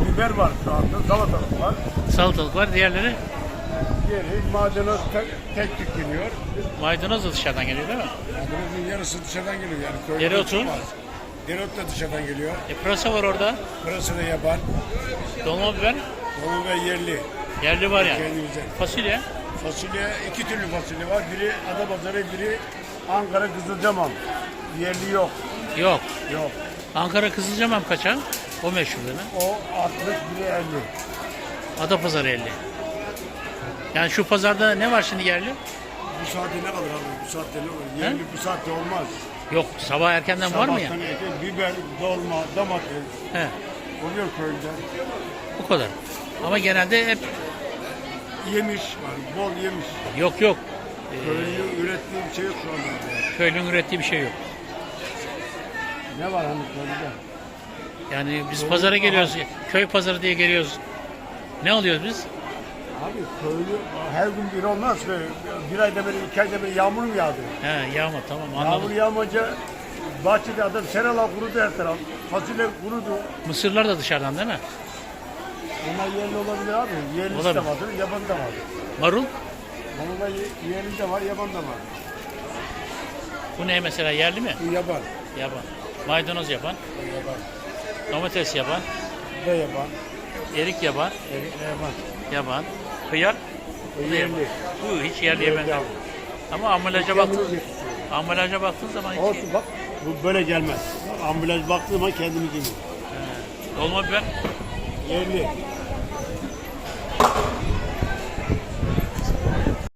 biber var şu anda, salatalık var. Salatalık var. Diğerleri Geri maydanoz tek, tek tük geliyor. maydanoz da dışarıdan geliyor değil mi? Maydanozun yarısı dışarıdan geliyor yani. köyde Dereotu? çıkmaz. Dereotu da dışarıdan geliyor. E pırasa var orada. Burası da yaban. Dolma biber. Dolu ve yerli. Yerli var yani. Kendimize. Fasulye. Fasulye, iki türlü fasulye var. Biri Adapazarı, biri Ankara Kızılcamam. Yerli yok. Yok. Yok. Ankara Kızılcamam kaça? O meşhur değil mi? O 60, biri 50. Adapazarı 50. Yani şu pazarda ne var şimdi yerli? Bu saatte ne kadar abi? Bu saatte ne olur? Yerli bu saatte olmaz. Yok sabah erkenden var mı ya? Sabahtan erken biber, dolma, domates He, oluyor köyde. bu kadar. Ama genelde hep Yemiş var, bol yemiş. yok yok. Köylü ürettiği bir şey yok şu anda. Köylünün ürettiği bir şey yok. Ne var hani köyde? Yani biz pazara geliyoruz. Köy pazarı diye geliyoruz. Ne alıyoruz biz? Abi köylü her gün bir olmaz. Böyle bir ayda bir, iki ayda bir yağmur mu yağdı? He yağma tamam Yağmur anladım. yağmayınca bahçede adam seneler kurudu her taraf. Fasulye kurudu. Mısırlar da dışarıdan değil mi? Onlar yerli olabilir abi. Olabilir. de vardır, yaban da var. Marul. Onun da ye- yerli de var, yaban da var. Bu ne mesela yerli mi? Yaban. Yaban. Maydanoz yaban. Bu yaban. Domates yaban. Bu da yaban. Erik yaban. Erik yaban. Yaban. Hıyar. Bu Bu da yaban. Bu hiç yerliye benzemiyor. Ama ambalaja baktın, Kendimiz yetiştiriyoruz. ambalaja baktığın zaman hiç Olsun bak. Bu böyle gelmez. Ambulans baktığı zaman kendimiz yemiyoruz. Dolma biber. Yerli.